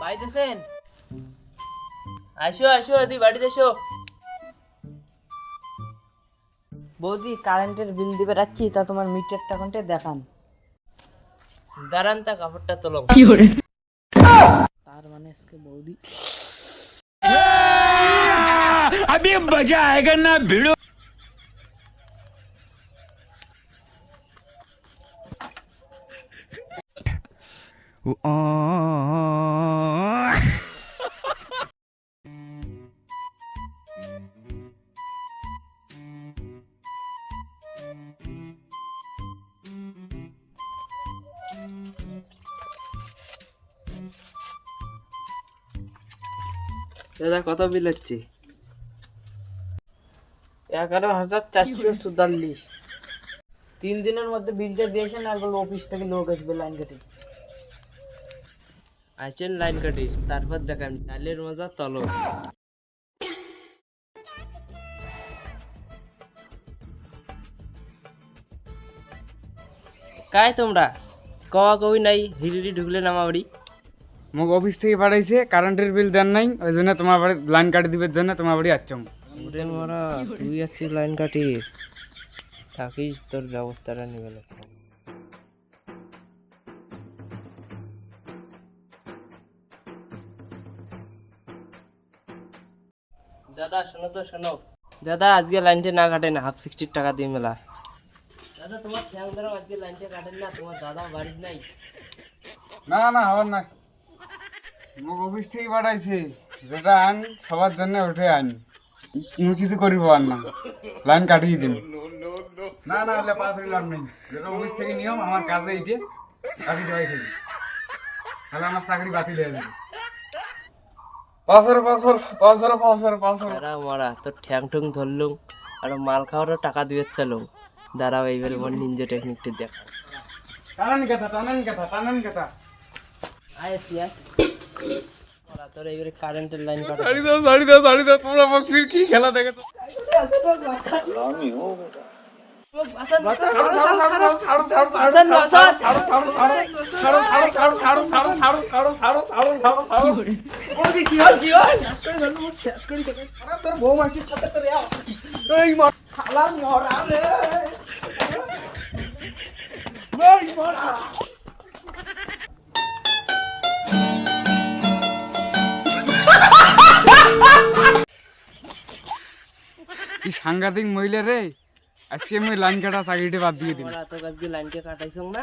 পাইতেছেন আসো আসো দি বাড়িতে এসো। বৌদি কারেন্টের বিল দিবে রাখছি তা তোমার মিটারটা কোনটা দেখান। দাঁড়ান তা কাপড়টা তোলো। কি করে তার মানে আজকে বৌদি अभी मजा आएगा ना দাদা কত বিল হচ্ছে? এগারো হাজার চারশো চুয়াল্লিশ। তিন দিনের মধ্যে বিলটা দিয়েছেন আর বলব অফিস থেকে লোক আসবে লাইন কেটে আসেন লাইন কাটি তারপর দেখান ডালের মজা তলো কায় তোমরা? কওয়া কবি নাই হিরিরি ঢুকলে নামা বাড়ি মোক অফিস থেকে পাঠাইছে কারেন্টের বিল দেন নাই ওই জন্য তোমার বাড়ি লাইন কাটি দিবার জন্য তোমার বাড়ি আসছম তুই আছিস লাইন কাটি থাকিস তোর ব্যবস্থাটা নিবে দাদা শোনো তো শোনো। দাদা আজকে লাইনটা না কাটে না হাফ সিক্সটি টাকা দিয়ে মেলা। দাদা তোমার ঠ্যাং ধরো আজকে লাইনটা কাটেন না তোমার দাদা বাড়ির নাই। না না হবার না। মোক অফিস থেকে পাঠাইছে যেটা আন সবার জন্য ওঠে আন। তুমি কিছু করিব আর না। লাইন কাটিয়ে দিন না না হলে পাঁচ লাভ নেই। যেটা অফিস থেকে নিয়ম আমার কাজে এইটে কাটি দেওয়াই খেলি তাহলে আমার চাকরি বাতিল হয়ে যাবে। পাঁচশো পাঁচশো পাঁচশো পাঁচশো পাঁচশো। দাঁড়া মারা তোর ঠ্যাং ঠুং ধরলুম আর মাল খাওয়ারও টাকা দিয়ে চালো দাঁড়াও এইবার আমার নিঞ্জা টেকনিকটি দেখা। টানান কথা টানান কথা টানান কথা আয় সিয়া তোর এইবারে কারেন্টের লাইন কাটা শাড়ি দাও শাড়ি দাও শাড়ি দাও তোমরা ফির কি খেলা দেখেছ? কি সাংঘাতিক মহিলা রে? আজকে আমি লাইন কাটা চাকরিটা বাদ দিয়ে দিই তোর আজকে লাইনটা কাটাইছ না?